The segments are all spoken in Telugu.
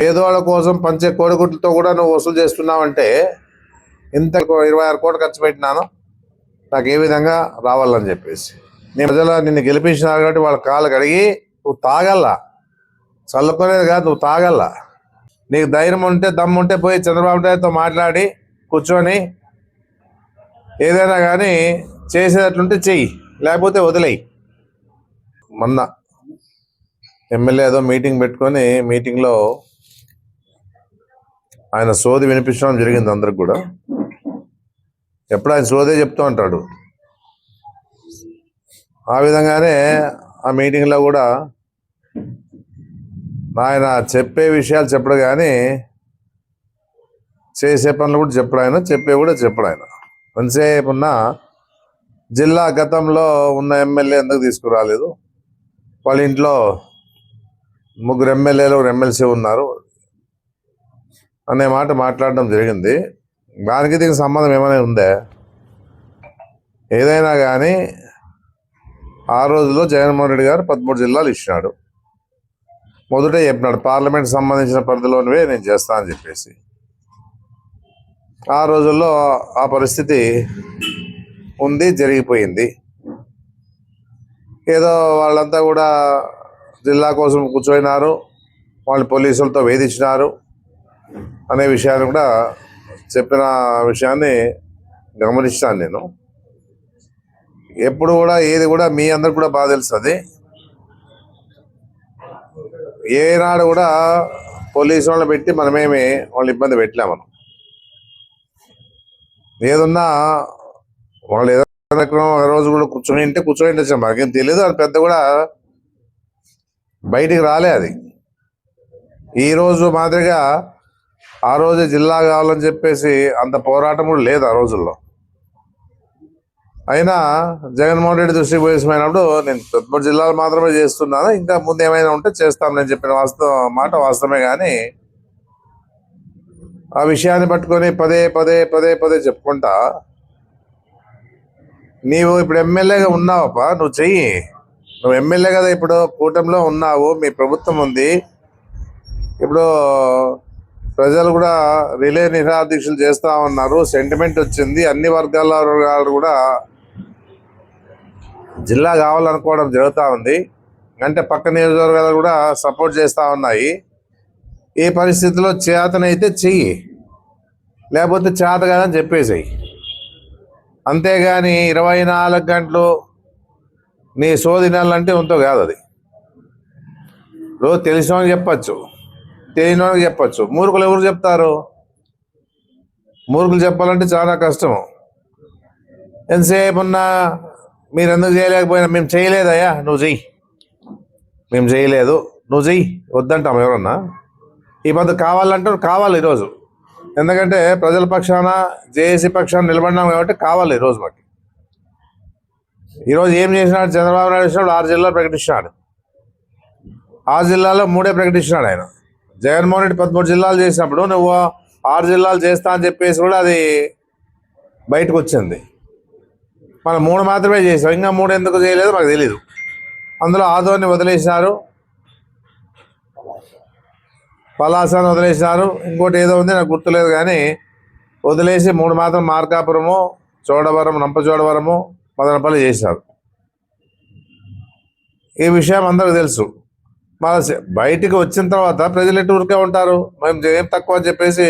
పేదవాళ్ళ కోసం పంచే కోడిగుడ్లతో కూడా నువ్వు వసూలు చేస్తున్నావంటే ఇంత ఇరవై ఆరు కోట్లు ఖర్చు పెట్టినాను. నాకు ఏ విధంగా రావాలని చెప్పేసి. నేను ప్రజల నిన్ను గెలిపించినారు కాబట్టి వాళ్ళ కాళ్ళు కడిగి నువ్వు తాగల్లా. చల్లుకునేది కాదు నువ్వు తాగల్లా. నీకు ధైర్యం ఉంటే దమ్ము ఉంటే పోయి చంద్రబాబు నాయుడుతో మాట్లాడి కూర్చొని ఏదైనా కానీ చేసేటట్లుంటే చెయ్యి లేకపోతే వదిలేయి. మొన్న ఎమ్మెల్యే ఏదో మీటింగ్ పెట్టుకొని మీటింగ్లో ఆయన సోది వినిపించడం జరిగింది అందరికి కూడా. ఎప్పుడు ఆయన సోదే చెప్తూ ఉంటాడు ఆ విధంగానే ఆ మీటింగ్లో కూడా ఆయన చెప్పే విషయాలు చెప్పడు కానీ చేసే పనులు కూడా చెప్పడు ఆయన చెప్పే కూడా చెప్పడు ఆయన. ఎంతసేపు ఉన్న జిల్లా గతంలో ఉన్న ఎమ్మెల్యే ఎందుకు తీసుకురాలేదు? వాళ్ళ ఇంట్లో ముగ్గురు ఎమ్మెల్యేలు ఒక ఎమ్మెల్సీ ఉన్నారు. అనే మాట మాట్లాడడం జరిగింది. దానికి దీనికి సంబంధం ఏమైనా ఉందే? ఏదైనా కానీ ఆ రోజులో జగన్మోహన్ రెడ్డి గారు పదమూడు జిల్లాలు ఇచ్చినాడు. మొదటే చెప్పినాడు పార్లమెంట్ సంబంధించిన పరిధిలోనివే నేను చేస్తా అని చెప్పేసి. ఆ రోజుల్లో ఆ పరిస్థితి ఉంది జరిగిపోయింది. ఏదో వాళ్ళంతా కూడా జిల్లా కోసం కూర్చోయినారు వాళ్ళు పోలీసులతో వేధించినారు. అనే విషయాన్ని కూడా చెప్పిన విషయాన్ని గమనిస్తాను నేను. ఎప్పుడు కూడా ఏది కూడా మీ అందరికి కూడా బాగా తెలుస్తుంది. ఏనాడు కూడా పోలీసు వాళ్ళని పెట్టి మనమేమి వాళ్ళు ఇబ్బంది పెట్టలే మనం. ఏదన్నా వాళ్ళు ఏదో కార్యక్రమం రోజు కూడా కూర్చొని ఉంటే కూర్చొని ఉండొచ్చు మనకేం తెలియదు అది పెద్ద కూడా బయటికి రాలే అది. ఈ రోజు మాదిరిగా ఆ రోజే జిల్లా కావాలని చెప్పేసి అంత పోరాటం కూడా లేదు ఆ రోజుల్లో. అయినా జగన్మోహన్ రెడ్డి దృష్టికి పోయినప్పుడు నేను పెద్ద జిల్లాలు మాత్రమే చేస్తున్నాను. ఇంకా ముందు ఏమైనా ఉంటే చేస్తాం నేను చెప్పిన వాస్తవం మాట వాస్తవమే కానీ ఆ విషయాన్ని పట్టుకొని పదే పదే పదే పదే చెప్పుకుంటా. నీవు ఇప్పుడు ఎమ్మెల్యేగా ఉన్నావప్ప నువ్వు చెయ్యి. నువ్వు ఎమ్మెల్యే కదా ఇప్పుడు కూటమిలో ఉన్నావు మీ ప్రభుత్వం ఉంది. ఇప్పుడు ప్రజలు కూడా రిలే నిరాదీక్షలు చేస్తా ఉన్నారు. సెంటిమెంట్ వచ్చింది. అన్ని వర్గాల వాళ్ళు కూడా జిల్లా కావాలనుకోవడం జరుగుతూ ఉంది. అంటే పక్క నియోజకవర్గాలు కూడా సపోర్ట్ చేస్తూ ఉన్నాయి. ఈ పరిస్థితిలో చేతనైతే చెయ్యి. లేకపోతే చేత కాదని చెప్పేసేయి. అంతేగాని ఇరవై నాలుగు గంటలు నీ సోది నెలంటే ఉంతో కాదు అది. రోజు తెలిసిన చెప్పచ్చు. తెలియని చెప్పచ్చు. మూర్ఖులు ఎవరు చెప్తారు? మూర్ఖులు చెప్పాలంటే చాలా కష్టం ఎంతసేపు ఉన్నా మీరు ఎందుకు చేయలేకపోయినా మేము చేయలేదయ్యా నువ్వు చెయ్యి. మేము చేయలేదు నువ్వు చెయ్యి వద్దంటాం ఎవరన్నా. ఈ పద్ధతి కావాలంటే కావాలి ఈరోజు. ఎందుకంటే ప్రజల పక్షాన జేఏసీ పక్షాన నిలబడినాం కాబట్టి కావాలి ఈరోజు మాకు. ఈరోజు ఏం చేసినాడు? చంద్రబాబు నాయుడు చేసినప్పుడు ఆరు జిల్లాలు ప్రకటించినాడు. ఆరు జిల్లాలో మూడే ప్రకటించినాడు ఆయన. జగన్మోహన్ రెడ్డి పదమూడు జిల్లాలు చేసినప్పుడు నువ్వు ఆరు జిల్లాలు చేస్తా అని చెప్పేసి కూడా అది బయటకు వచ్చింది. మనం మూడు మాత్రమే చేసాం. ఇంకా మూడు ఎందుకు చేయలేదు మాకు తెలియదు అందులో ఆదోని వదిలేసినారు. పలాసాన్ని వదిలేసినారు. ఇంకోటి ఏదో ఉంది నాకు గుర్తులేదు కానీ వదిలేసి మూడు మాత్రం మార్కాపురము చోడవరం నంపచోడవరము మదనపల్లి చేశారు. ఈ విషయం అందరికి తెలుసు. మన బయటికి వచ్చిన తర్వాత ప్రజలు ఎటు ఊరికే ఉంటారు? మేము ఏం తక్కువ అని చెప్పేసి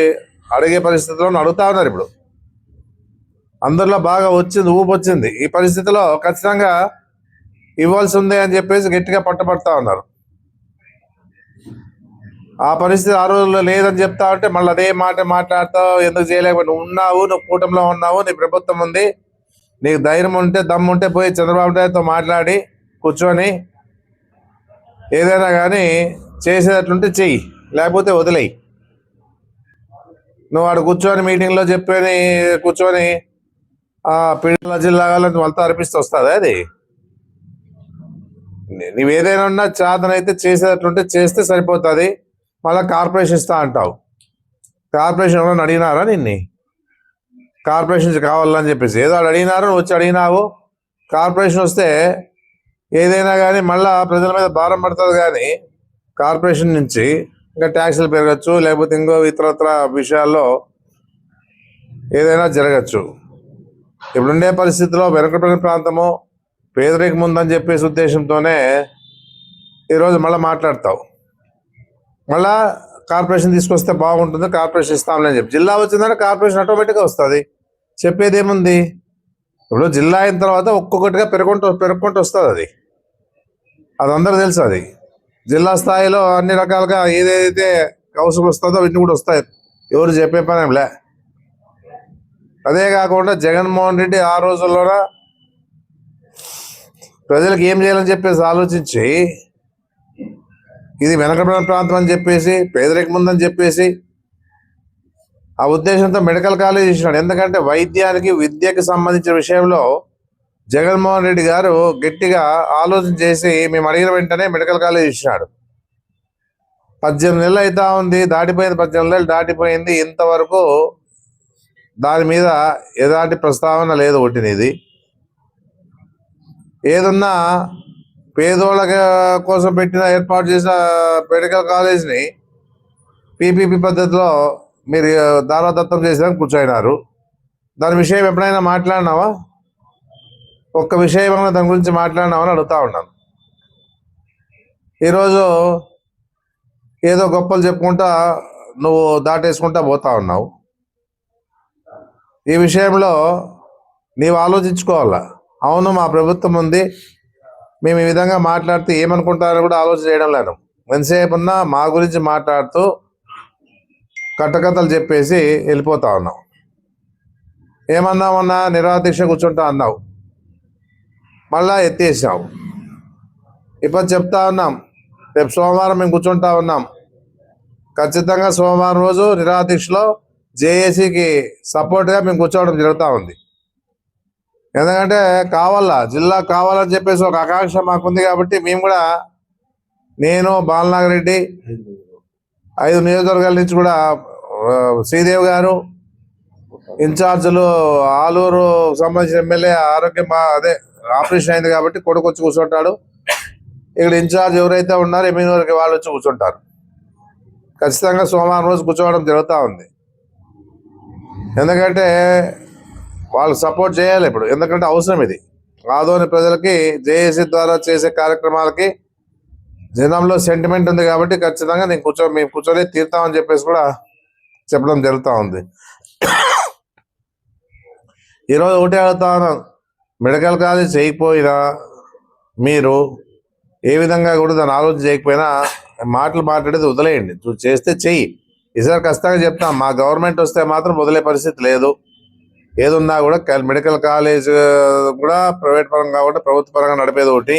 అడిగే పరిస్థితిలో అడుగుతా ఉన్నారు ఇప్పుడు. అందరిలో బాగా వచ్చింది ఊపు వచ్చింది. ఈ పరిస్థితిలో ఖచ్చితంగా ఇవ్వాల్సి ఉంది అని చెప్పేసి గట్టిగా పట్టుబడతా ఉన్నారు. ఆ పరిస్థితి ఆ రోజుల్లో లేదని చెప్తా ఉంటే మళ్ళీ అదే మాట మాట్లాడతావు ఎందుకు చేయలేకపోయి ఉన్నావు నువ్వు కూటమిలో ఉన్నావు నీ ప్రభుత్వం ఉంది. నీకు ధైర్యం ఉంటే దమ్ము ఉంటే పోయి చంద్రబాబు నాయుడుతో మాట్లాడి కూర్చొని ఏదైనా కానీ చేసేటట్లుంటే చెయ్యి లేకపోతే వదిలేయి. నువ్వు ఆడ కూర్చొని మీటింగ్లో చెప్పని కూర్చొని పిల్లల పీడల వాళ్ళని వాళ్ళతో అర్పిస్తూ వస్తుంది అది? నీ- ఏదైనా ఉన్నా చేతనైతే చేసేటట్లుంటే చేస్తే సరిపోతుంది. మళ్ళీ కార్పొరేషన్ ఇస్తా అంటావు. కార్పొరేషన్ ఎవరైనా అడిగినారా నిన్ని? కార్పొరేషన్ కావాలని చెప్పేసి. ఏదో ఆడ అడిగినారు నువ్వు వచ్చి అడిగినావు. కార్పొరేషన్ వస్తే ఏదైనా కానీ మళ్ళా ప్రజల మీద భారం పడుతుంది కానీ కార్పొరేషన్ నుంచి ఇంకా ట్యాక్సులు పెరగచ్చు లేకపోతే ఇంకో ఇతరత్ర విషయాల్లో ఏదైనా జరగచ్చు. ఇప్పుడుండే పరిస్థితిలో వెనుకబడిన ప్రాంతము పేదరికం ఉందని చెప్పేసి ఉద్దేశంతోనే ఈరోజు మళ్ళీ మాట్లాడతావు. మళ్ళా కార్పొరేషన్ తీసుకొస్తే బాగుంటుంది కార్పొరేషన్ ఇస్తామని చెప్పి. జిల్లా వచ్చిందంటే కార్పొరేషన్ ఆటోమేటిక్గా వస్తుంది. చెప్పేది ఏముంది? ఇప్పుడు జిల్లా అయిన తర్వాత ఒక్కొక్కటిగా పెరుగుకుంటూ పెరుగుకుంటూ వస్తుంది అది. అది అందరూ తెలుసు అది. జిల్లా స్థాయిలో అన్ని రకాలుగా ఏదైతే అవసరం వస్తుందో వీటిని కూడా వస్తాయి. ఎవరు చెప్పే పని లే. అదే కాకుండా జగన్మోహన్ రెడ్డి ఆ రోజుల్లోన ప్రజలకు ఏం చేయాలని చెప్పేసి ఆలోచించి ఇది వెనకబడిన ప్రాంతం అని చెప్పేసి పేదరికం ఉందని చెప్పేసి ఆ ఉద్దేశంతో మెడికల్ కాలేజ్ ఇచ్చినాడు ఎందుకంటే వైద్యానికి విద్యకి సంబంధించిన విషయంలో జగన్మోహన్ రెడ్డి గారు గట్టిగా ఆలోచన చేసి మేము అడిగిన వెంటనే మెడికల్ కాలేజ్ ఇచ్చినాడు. పద్దెనిమిది నెలలు అవుతా ఉంది దాటిపోయింది పద్దెనిమిది నెలలు దాటిపోయింది. ఇంతవరకు దాని మీద ఎలాంటి ప్రస్తావన లేదు ఒకటినిది ఏదన్నా పేదోళ్ళ కోసం పెట్టిన ఏర్పాటు చేసిన మెడికల్ కాలేజ్ని పీపీపీ పద్ధతిలో మీరు దారాదత్తం చేసేదానికి కూర్చోయినారు. దాని విషయం ఎప్పుడైనా మాట్లాడినావా? ఒక్క విషయం ఏమైనా దాని గురించి మాట్లాడినామని అడుగుతా ఉన్నాను. ఈరోజు ఏదో గొప్పలు చెప్పుకుంటా నువ్వు దాటేసుకుంటా పోతా ఉన్నావు. ఈ విషయంలో నీవు ఆలోచించుకోవాలా? అవును మా ప్రభుత్వం ఉంది. మేము ఈ విధంగా మాట్లాడితే ఏమనుకుంటారని కూడా ఆలోచన చేయడం లేదు. ఎంతసేపు ఉన్నా మా గురించి మాట్లాడుతూ కట్టకథలు చెప్పేసి వెళ్ళిపోతా ఉన్నాం. ఏమన్నామన్నా నిరాదీక్ష కూర్చుంటా అన్నావు. మళ్ళా ఎత్తేసావు ఇప్పుడు చెప్తా ఉన్నాం రేపు సోమవారం మేము కూర్చుంటా ఉన్నాం. ఖచ్చితంగా సోమవారం రోజు నిరాదీక్షలో జేఏసీకి సపోర్ట్గా మేము కూర్చోవడం జరుగుతూ ఉంది. ఎందుకంటే కావాలా జిల్లా కావాలని చెప్పేసి ఒక ఆకాంక్ష మాకుంది కాబట్టి మేము కూడా నేను బాలనాగర్ రెడ్డి ఐదు నియోజకవర్గాల నుంచి కూడా శ్రీదేవి గారు ఇన్ఛార్జీలు ఆలూరు సంబంధించిన ఎమ్మెల్యే ఆరోగ్యం అదే ఆపరేషన్ అయింది కాబట్టి కొడుకు వచ్చి కూర్చుంటాడు. ఇక్కడ ఇన్ఛార్జ్ ఎవరైతే ఉన్నారో ఎమ్మెల్యే వరకు వాళ్ళు వచ్చి కూర్చుంటారు. ఖచ్చితంగా సోమవారం రోజు కూర్చోవడం జరుగుతూ ఉంది. ఎందుకంటే వాళ్ళు సపోర్ట్ చేయాలి ఇప్పుడు. ఎందుకంటే అవసరం ఇది. ఆదోని ప్రజలకి జేఏసీ ద్వారా చేసే కార్యక్రమాలకి జనంలో సెంటిమెంట్ ఉంది కాబట్టి ఖచ్చితంగా నేను కూర్చో మేము కూర్చొని తీరుతామని చెప్పేసి కూడా చెప్పడం జరుగుతూ ఉంది. ఈరోజు ఒకటే అడుగుతా ఉన్నాను. మెడికల్ కాలేజ్ చేయకపోయినా మీరు ఏ విధంగా కూడా దాన్ని ఆలోచన చేయకపోయినా మాటలు మాట్లాడేది వదిలేయండి. నువ్వు చేస్తే చెయ్యి. ఈసారి ఖచ్చితంగా చెప్తాం మా గవర్నమెంట్ వస్తే మాత్రం వదిలే పరిస్థితి లేదు. ఏదున్నా కూడా మెడికల్ కాలేజ్ కూడా ప్రైవేట్ పరంగా కూడా ప్రభుత్వ పరంగా నడిపేది ఒకటి.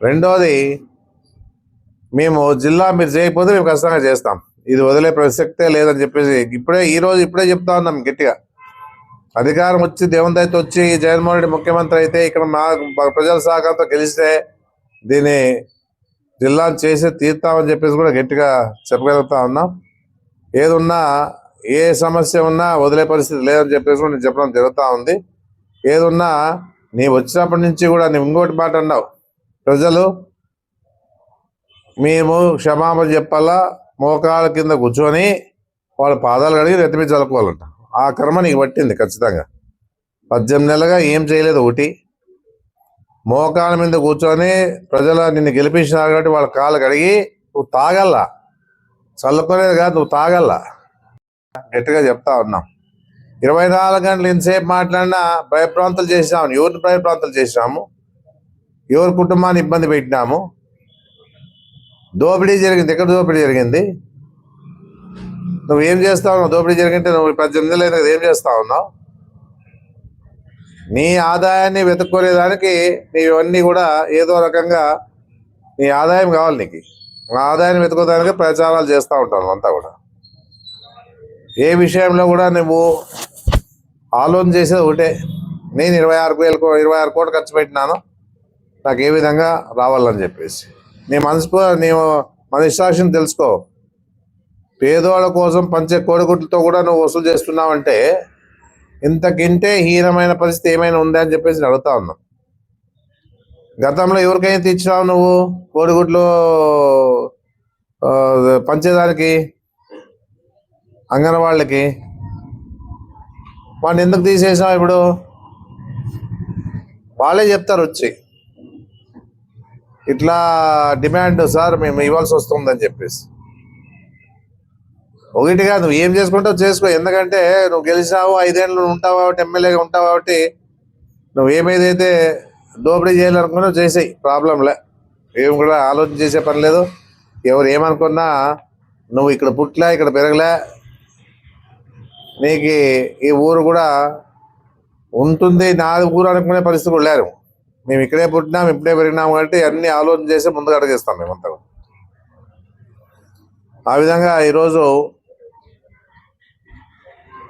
రెండోది మేము జిల్లా మీరు చేయకపోతే మేము ఖచ్చితంగా చేస్తాం. ఇది వదిలే ప్రసక్తే లేదని చెప్పేసి ఇప్పుడే ఈ రోజు ఇప్పుడే చెప్తా ఉన్నాం గట్టిగా. అధికారం వచ్చి దేవుని దయతో వచ్చి జగన్మోహన్ రెడ్డి ముఖ్యమంత్రి అయితే ఇక్కడ మా ప్రజల సహకారంతో గెలిస్తే దీన్ని జిల్లాను చేసి తీర్తామని చెప్పేసి కూడా గట్టిగా చెప్పగలుగుతా ఉన్నాం. ఏదున్నా ఏ సమస్య ఉన్నా వదిలే పరిస్థితి లేదని చెప్పేసి కూడా నేను చెప్పడం జరుగుతూ ఉంది. ఏదున్నా నీ వచ్చినప్పటి నుంచి కూడా నువ్వు ఇంకోటి మాట అన్నావు. ప్రజలు మేము క్షమాపణ చెప్పాలా మోకాళ్ళ కింద కూర్చొని వాళ్ళ పాదాలు కడిగి నెత్తిమీద చదువుకోవాలంట ఆ కర్మ నీకు పట్టింది ఖచ్చితంగా. పద్దెనిమిది నెలలుగా ఏం చేయలేదు ఒకటి మోకాళ్ళ మీద కూర్చొని ప్రజలు నిన్ను గెలిపించినారు కాబట్టి వాళ్ళ కాళ్ళు కడిగి నువ్వు తాగల్లా. చల్లుకోలేదు కాదు నువ్వు తాగల్లా. గట్టిగా చెప్తా ఉన్నాం. ఇరవై నాలుగు గంటలు ఇంతసేపు మాట్లాడినా భయప్రాంతాలు చేసినాము. ఎవరిని భయప్రాంతాలు చేసినాము? ఎవరి కుటుంబాన్ని ఇబ్బంది పెట్టినాము? దోపిడీ జరిగింది. ఎక్కడ దోపిడీ జరిగింది? నువ్వు ఏం చేస్తా ఉన్నావు? దోపిడీ జరిగింటే నువ్వు పద్దెనిమిది నెలలు అయినా ఏం చేస్తా ఉన్నావు? నీ ఆదాయాన్ని వెతుక్కునేదానికి నీవన్నీ కూడా ఏదో రకంగా నీ ఆదాయం కావాలి నీకు. నా ఆదాయాన్ని వెతుకోదానికి ప్రచారాలు చేస్తూ ఉంటాను అంతా కూడా. ఏ విషయంలో కూడా నువ్వు ఆలోచన చేసేది ఒకటే. నేను ఇరవై ఆరు వేల ఇరవై ఆరు కోట్లు ఖర్చు పెట్టినాను. నాకు ఏ విధంగా రావాలని చెప్పేసి. నీ మనసు నీ మన ఇష్టాక్షని తెలుసుకో. పేదవాళ్ళ కోసం పంచే కోడిగుడ్లతో కూడా నువ్వు వసూలు చేస్తున్నావంటే ఇంతకింటే హీనమైన పరిస్థితి ఏమైనా ఉందా అని చెప్పేసి నేను అడుగుతా ఉన్నాం. గతంలో ఎవరికైనా తెచ్చినావు నువ్వు కోడిగుడ్లు ఆ, పంచేదానికి అంగన్వాళ్ళకి? వాడిని ఎందుకు తీసేసావు ఇప్పుడు? వాళ్ళే చెప్తారు వచ్చి. ఇట్లా డిమాండ్ సార్ మేము ఇవ్వాల్సి వస్తుందని చెప్పేసి. ఒకటి కాదు నువ్వు ఏం చేసుకుంటావు చేసుకో. ఎందుకంటే నువ్వు గెలిచావు ఐదేళ్ళు ఉంటావు కాబట్టి ఎమ్మెల్యేగా ఉంటావు కాబట్టి నువ్వు ఏమేదైతే దోపిడీ చేయాలనుకున్నావు చేసేయి ప్రాబ్లంలే. ఏం కూడా ఆలోచన చేసే పని లేదు. ఎవరు ఏమనుకున్నా నువ్వు ఇక్కడ పుట్లే ఇక్కడ పెరగలే. నీకు ఈ ఊరు కూడా ఉంటుంది నాది ఊరు అనుకునే పరిస్థితి కూడా లేరు. మేము ఇక్కడే పుట్టినాం ఇప్పుడే పెరిగినాం కాబట్టి అన్ని ఆలోచన చేసి ముందుకు అడిగేస్తాం మేమంతా ఆ విధంగా ఈరోజు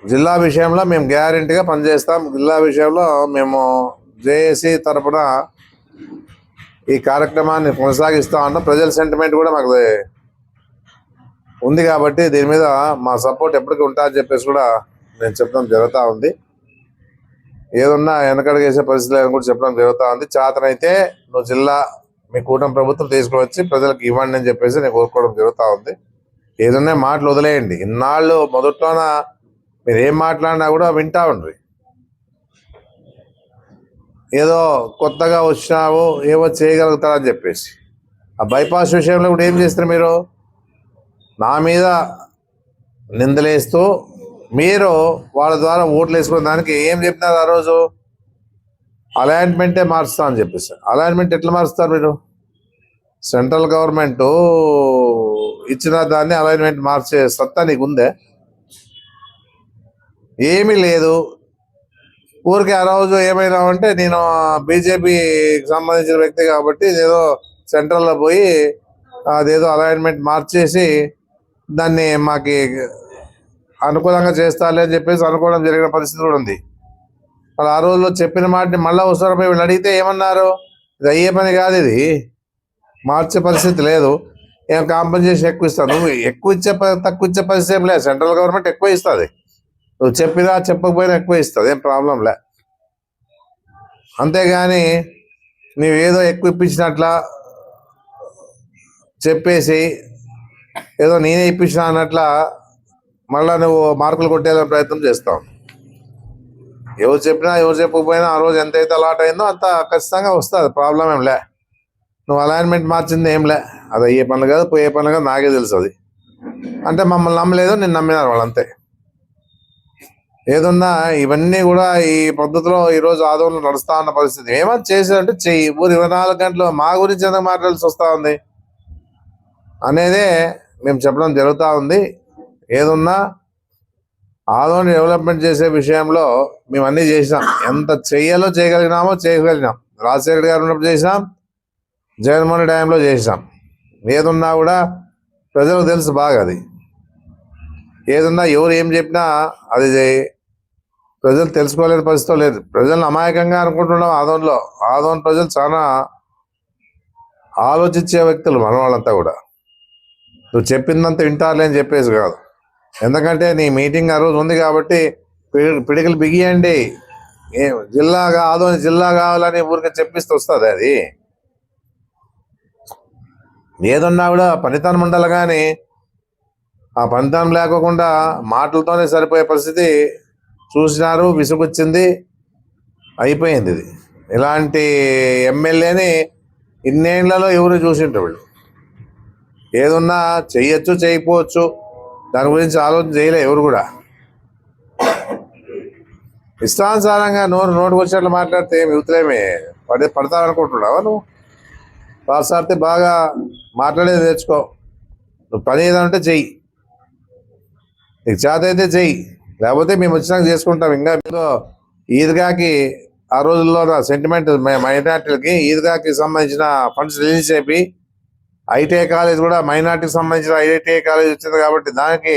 జిల్లా విషయంలో మేము గ్యారెంటీగా పనిచేస్తాం. జిల్లా విషయంలో మేము జేఏసీ తరపున ఈ కార్యక్రమాన్ని కొనసాగిస్తూ ఉన్నాం. ప్రజల సెంటిమెంట్ కూడా మాకు ఉంది కాబట్టి దీని మీద మా సపోర్ట్ ఎప్పటికీ ఉంటుందని చెప్పేసి కూడా నేను చెప్పడం జరుగుతూ ఉంది. ఏదన్నా వెనకడుగేసే పరిస్థితి లేదని కూడా చెప్పడం జరుగుతూ ఉంది. చేతనైతే నువ్వు జిల్లా మీ కూటమి ప్రభుత్వం తీసుకువచ్చి ప్రజలకు ఇవ్వండి అని చెప్పేసి నేను కోరుకోవడం జరుగుతూ ఉంది. ఏదన్నా మాటలు వదిలేయండి. ఇన్నాళ్ళు మొదట్లోన మీరు ఏం మాట్లాడినా కూడా వింటా ఉండ్రి. ఏదో కొత్తగా వచ్చినావు ఏవో చేయగలుగుతారని చెప్పేసి. ఆ బైపాస్ విషయంలో కూడా ఏం చేస్తారు మీరు? నా మీద నిందలేస్తూ మీరు వాళ్ళ ద్వారా ఓట్లు వేసుకున్న దానికి ఏం చెప్పినారు ఆ రోజు? అలైన్మెంటే మారుస్తా అని చెప్పేసి. అలైన్మెంట్ ఎట్లా మారుస్తారు మీరు? సెంట్రల్ గవర్నమెంట్ ఇచ్చిన దాన్ని అలైన్మెంట్ మార్చే సత్తా నీకు ఉందే ఏమీ లేదు. ఊరికి ఆ రోజు ఏమైనా అంటే నేను బీజేపీకి సంబంధించిన వ్యక్తి కాబట్టి ఏదో సెంట్రల్లో పోయి అదేదో అలైన్మెంట్ మార్చేసి దాన్ని మాకి అనుకూలంగా చేస్తాలే అని చెప్పేసి అనుకోవడం జరిగిన పరిస్థితి కూడా ఉంది. వాళ్ళు ఆ రోజుల్లో చెప్పిన మాటని మళ్ళీ అవసరం వీళ్ళు అడిగితే ఏమన్నారు? ఇది అయ్యే పని కాదు ఇది. మార్చే పరిస్థితి లేదు. ఏం కాంపన్సేషన్ ఎక్కువ ఇస్తాను నువ్వు ఎక్కువ ఇచ్చే ప- తక్కువ ఇచ్చే పరిస్థితి ఏం లేదు. సెంట్రల్ గవర్నమెంట్ ఎక్కువ ఇస్తుంది. నువ్వు చెప్పినా చెప్పకపోయినా ఎక్కువ ఇస్తుంది ఏం ప్రాబ్లం లే. అంతేగాని నువ్వు ఏదో ఎక్కువ ఇప్పించినట్ల చెప్పేసి ఏదో నేనే ఇప్పించిన అన్నట్ల మళ్ళా నువ్వు మార్కులు కొట్టేలా ప్రయత్నం చేస్తావు. ఎవరు చెప్పినా ఎవరు చెప్పకపోయినా ఆ రోజు ఎంత అయితే అలాట్ అయిందో అంత ఖచ్చితంగా వస్తుంది ప్రాబ్లం ఏం లే. నువ్వు అలైన్మెంట్ మార్చింది ఏం లే. అది అయ్యే పనులు కాదు పోయే పనులు కాదు నాకే తెలుసు అది. అంటే మమ్మల్ని నమ్మలేదు నేను నమ్మినారు వాళ్ళంతే. ఏదున్నా ఇవన్నీ కూడా ఈ పద్ధతిలో ఈ రోజు ఆదోళన నడుస్తా ఉన్న పరిస్థితి. ఏమని చేశారంటే చెయ్యి. ఊరు ఇరవై నాలుగు గంటలు మా గురించి ఎందుకు మాట్లాడాల్సి వస్తూ ఉంది? అనేదే మేము చెప్పడం జరుగుతూ ఉంది. ఏదున్నా ఆదోని డెవలప్మెంట్ చేసే విషయంలో మేము అన్నీ చేసినాం ఎంత చెయ్యాలో చేయగలిగినామో చేయగలిగినాం. రాజశేఖర్ గారు ఉన్నప్పుడు చేసినాం జగన్మోహన్ టైంలో చేసినాం ఏదున్నా కూడా ప్రజలకు తెలుసు బాగా అది. ఏదున్నా ఎవరు ఏం చెప్పినా అది ప్రజలు తెలుసుకోలేని పరిస్థితి లేదు. ప్రజలను అమాయకంగా అనుకుంటున్నాం ఆదోన్లో. ఆదోన్ ప్రజలు చాలా ఆలోచించే వ్యక్తులు మన వాళ్ళంతా కూడా. నువ్వు చెప్పిందంత వింటారులే అని చెప్పేసి కాదు. ఎందుకంటే నీ మీటింగ్ ఆ రోజు ఉంది కాబట్టి పిడి- బిగియండి. జిల్లాగా ఆదోని జిల్లా కావాలని ఊరికి చెప్పిస్తే వస్తుంది అది. ఏదన్నా కూడా పనితనం ఉండాలి కానీ ఆ పనితనం లేకోకుండా మాటలతోనే సరిపోయే పరిస్థితి చూసినారు విసుగొచ్చింది అయిపోయింది ఇది. ఇలాంటి ఎమ్మెల్యేని ఇన్నేళ్ళలో ఎవరు చూసింటారు వీళ్ళు? ఏదున్నా చేయొచ్చు చేయకపోవచ్చు దాని గురించి ఆలోచన చేయలే ఎవరు కూడా. ఇష్టానుసారంగా నోరు నోటుకు వచ్చినట్లు మాట్లాడితే ఏమి యువతలేమి పడి పడతావనుకుంటున్నావా నువ్వు? పాసారితే బాగా మాట్లాడేది నేర్చుకో. నువ్వు పని ఏదంటే చెయ్యి. నీకు చేత అయితే చెయ్యి. లేకపోతే మేము వచ్చినాక చేసుకుంటాం. ఇంకా ఈద్గాకి ఆ రోజుల్లో సెంటిమెంట్ మైనార్టీలకి ఈద్గాకి సంబంధించిన ఫండ్స్ రిలీజ్ చేపి ఐటీఐ కాలేజ్ కూడా మైనార్టీకి సంబంధించిన ఐటీఐ కాలేజ్ వచ్చింది కాబట్టి దానికి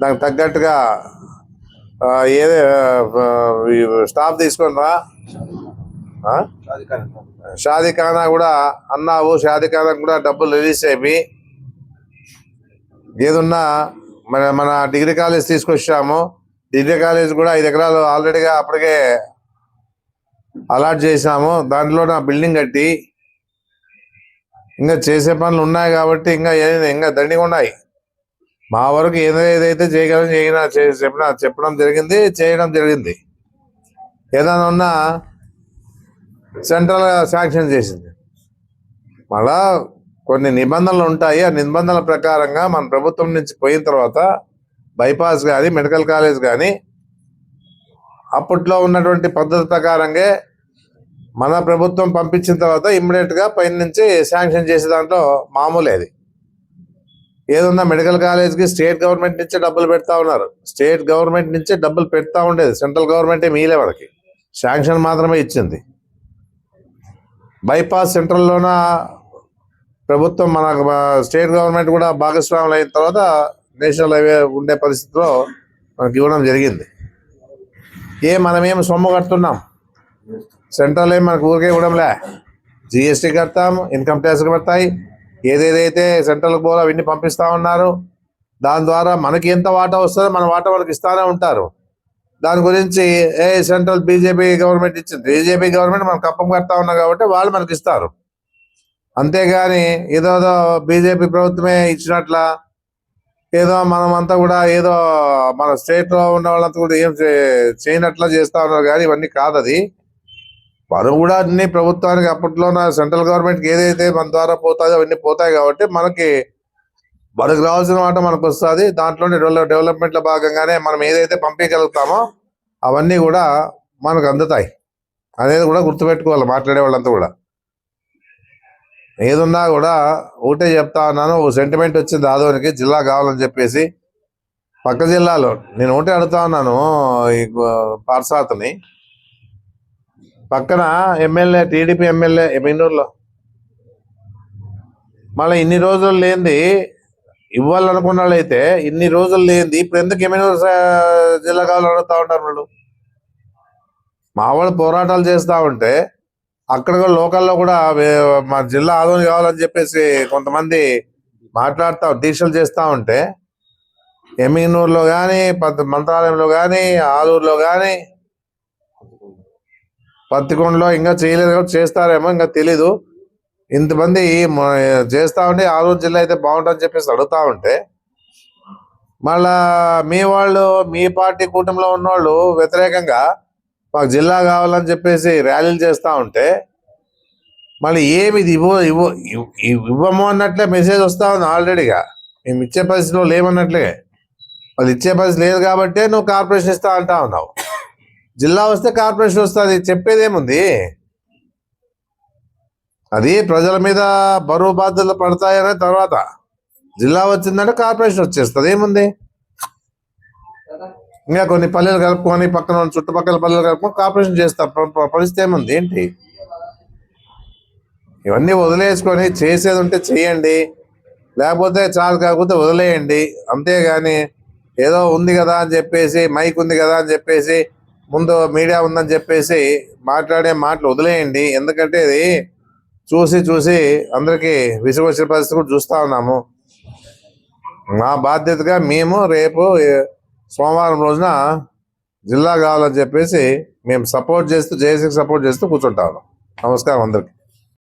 దానికి తగ్గట్టుగా ఏదే స్టాఫ్ తీసుకున్నా షాదిఖానా కూడా అన్నావు. షాదిఖానా కూడా డబ్బులు రిలీజ్ అయిపోయి ఏదున్నా మన మన డిగ్రీ కాలేజ్ తీసుకొచ్చాము. డిగ్రీ కాలేజ్ కూడా ఐదు ఎకరాలు ఆల్రెడీగా అప్పటికే అలాట్ చేసాము దాంట్లో నా బిల్డింగ్ కట్టి ఇంకా చేసే పనులు ఉన్నాయి కాబట్టి ఇంకా ఏదైనా ఇంకా దండిగా ఉన్నాయి. మా వరకు ఏదైతే చేయగలం చేయగల చెప్పిన చెప్పడం జరిగింది చేయడం జరిగింది. ఏదైనా ఉన్నా సెంట్రల్ శాంక్షన్ చేసింది. మళ్ళా కొన్ని నిబంధనలు ఉంటాయి. ఆ నిబంధనల ప్రకారంగా మన ప్రభుత్వం నుంచి పోయిన తర్వాత బైపాస్ కానీ మెడికల్ కాలేజ్ కానీ అప్పట్లో ఉన్నటువంటి పద్ధతి ప్రకారంగా మన ప్రభుత్వం పంపించిన తర్వాత ఇమ్మీడియట్గా పైన నుంచి శాంక్షన్ చేసే దాంట్లో మామూలే అది. ఏదన్నా మెడికల్ కాలేజ్కి స్టేట్ గవర్నమెంట్ నుంచే డబ్బులు పెడతా ఉన్నారు. స్టేట్ గవర్నమెంట్ నుంచే డబ్బులు పెడతా ఉండేది. సెంట్రల్ గవర్నమెంట్ మీలే మనకి శాంక్షన్ మాత్రమే ఇచ్చింది. బైపాస్ సెంట్రల్లోన ప్రభుత్వం మన స్టేట్ గవర్నమెంట్ కూడా భాగస్వాములు అయిన తర్వాత నేషనల్ హైవే ఉండే పరిస్థితిలో మనకి ఇవ్వడం జరిగింది. ఏ మనమేం సొమ్ము కడుతున్నాం? సెంట్రల్ ఏం మనకు ఊరికే ఇవ్వడంలే జిఎస్టీ కడతాం ఇన్కమ్ ట్యాక్స్ కడతాయి. ఏదేదైతే సెంట్రల్కి పోలో అవన్నీ పంపిస్తా ఉన్నారు. దాని ద్వారా మనకి ఎంత వాటా వస్తుందో మన వాటా మనకి ఇస్తానే ఉంటారు. దాని గురించి ఏ సెంట్రల్ బీజేపీ గవర్నమెంట్ ఇచ్చింది? బీజేపీ గవర్నమెంట్ మనం కప్పం కడతా ఉన్నాం కాబట్టి వాళ్ళు మనకి ఇస్తారు. అంతేగాని ఏదోదో బీజేపీ ప్రభుత్వమే ఇచ్చినట్ల ఏదో మనం అంతా కూడా ఏదో మన స్టేట్లో ఉన్న వాళ్ళంతా కూడా ఏం చేయనట్లా చేస్తా ఉన్నారు కానీ ఇవన్నీ కాదు అది. మనం కూడా అన్ని ప్రభుత్వానికి అప్పట్లో సెంట్రల్ గవర్నమెంట్కి ఏదైతే మన ద్వారా పోతాయో అవన్నీ పోతాయి కాబట్టి మనకి మనకు రావాల్సిన మాట మనకు వస్తుంది. దాంట్లోనే డెవలప్ డెవలప్మెంట్ భాగంగానే మనం ఏదైతే పంపించగలుగుతామో అవన్నీ కూడా మనకు అందుతాయి. అనేది కూడా గుర్తుపెట్టుకోవాలి మాట్లాడే వాళ్ళంతా కూడా. ఏదున్నా కూడా ఒకటే చెప్తా ఉన్నాను ఓ సెంటిమెంట్ వచ్చింది ఆదోనికి జిల్లా కావాలని చెప్పేసి. పక్క జిల్లాలో నేను ఒకటే అడుగుతా ఉన్నాను ఈ పార్సాత్ని. పక్కన ఎమ్మెల్యే టీడీపీ ఎమ్మెల్యే ఎమ్మెన్నూరులో మళ్ళీ ఇన్ని రోజులు లేనిది ఇవ్వాలనుకున్న వాళ్ళైతే ఇన్ని రోజులు లేనిది ఇప్పుడు ఎందుకు ఎమ్మెన్నూరు జిల్లా కావాలని అడుగుతా ఉంటారు వాళ్ళు? మా వాళ్ళు పోరాటాలు చేస్తూ ఉంటే అక్కడ కూడా లోకల్లో కూడా మా జిల్లా ఆదోని కావాలని చెప్పేసి కొంతమంది మాట్లాడుతూ దీక్షలు చేస్తా ఉంటే ఎమ్మిగనూరులో కానీ మంత్రాలయంలో కానీ ఆలూరులో కానీ పత్తికొండలో ఇంకా చేయలేదు కాబట్టి చేస్తారేమో ఇంకా తెలీదు. ఇంతమంది చేస్తూ చేస్తా ఉంటే ఆలూరు జిల్లా అయితే బాగుంటుందని చెప్పేసి అడుగుతా ఉంటే మళ్ళా మీ వాళ్ళు మీ పార్టీ కూటమిలో ఉన్నవాళ్ళు వ్యతిరేకంగా మాకు జిల్లా కావాలని చెప్పేసి ర్యాలీలు చేస్తూ ఉంటే మళ్ళీ ఏమి ఇది ఇవ్వ ఇవ్వ ఇవ్వము అన్నట్లే మెసేజ్ వస్తా ఉంది ఆల్రెడీగా మేము ఇచ్చే పరిస్థితిలో లేమన్నట్లే. వాళ్ళు ఇచ్చే పరిస్థితి లేదు కాబట్టే నువ్వు కార్పొరేషన్ ఇస్తా అంటా ఉన్నావు. జిల్లా వస్తే కార్పొరేషన్ వస్తుంది. చెప్పేది ఏముంది? అది ప్రజల మీద బరువు బాధ్యతలు పడతాయనే తర్వాత. జిల్లా వచ్చిందంటే కార్పొరేషన్ వచ్చేస్తుంది. ఏముంది? ఇంకా కొన్ని పల్లెలు కలుపుకొని పక్కన ఉన్న చుట్టుపక్కల పల్లెలు కలుపుకొని కార్పొరేషన్ చేస్తారు. పరిస్థితి ఏముంది? ఏంటి? ఇవన్నీ వదిలేసుకొని చేసేది ఉంటే చేయండి. లేకపోతే చాలు కాకపోతే వదిలేయండి. అంతేగాని ఏదో ఉంది కదా అని చెప్పేసి మైక్ ఉంది కదా అని చెప్పేసి ముందు మీడియా ఉందని చెప్పేసి మాట్లాడే మాటలు వదిలేయండి. ఎందుకంటే ఇది చూసి చూసి అందరికీ విసుగు వచ్చిన పరిస్థితి కూడా చూస్తా ఉన్నాము. మా బాధ్యతగా మేము రేపు సోమవారం రోజున జిల్లా కావాలని చెప్పేసి మేము సపోర్ట్ చేస్తూ జేఏసీకి సపోర్ట్ చేస్తూ కూర్చుంటాము నమస్కారం అందరికి.